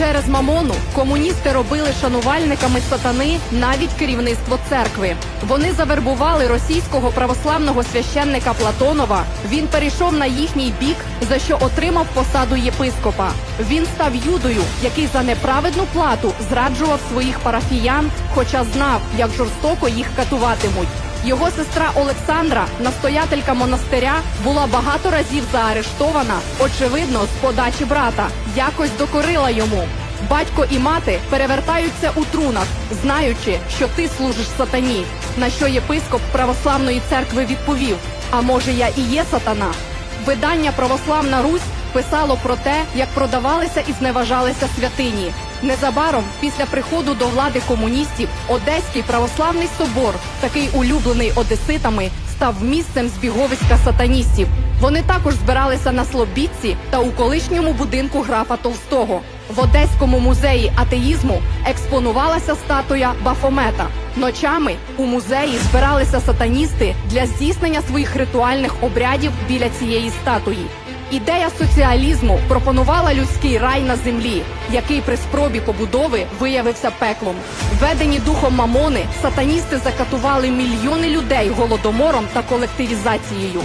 Через мамону комуністи робили шанувальниками сатани навіть керівництво церкви. Вони завербували російського православного священника Платонова. Він перейшов на їхній бік, за що отримав посаду єпископа. Він став юдою, який за неправедну плату зраджував своїх парафіян, хоча знав, як жорстоко їх катуватимуть. Його сестра Олександра, настоятелька монастиря, була багато разів заарештована, очевидно, з подачі брата. Якось докорила йому. Батько і мати перевертаються у трунах, знаючи, що ти служиш сатані. На що єпископ православної церкви відповів: А може, я і є сатана? Видання Православна Русь писало про те, як продавалися і зневажалися святині. Незабаром, після приходу до влади комуністів, Одеський православний собор, такий улюблений одеситами, став місцем збіговиська сатаністів. Вони також збиралися на Слобідці та у колишньому будинку графа Толстого. В Одеському музеї атеїзму експонувалася статуя Бафомета. Ночами у музеї збиралися сатаністи для здійснення своїх ритуальних обрядів біля цієї статуї. Ідея соціалізму пропонувала людський рай на землі, який при спробі побудови виявився пеклом. Введені духом мамони, сатаністи закатували мільйони людей голодомором та колективізацією.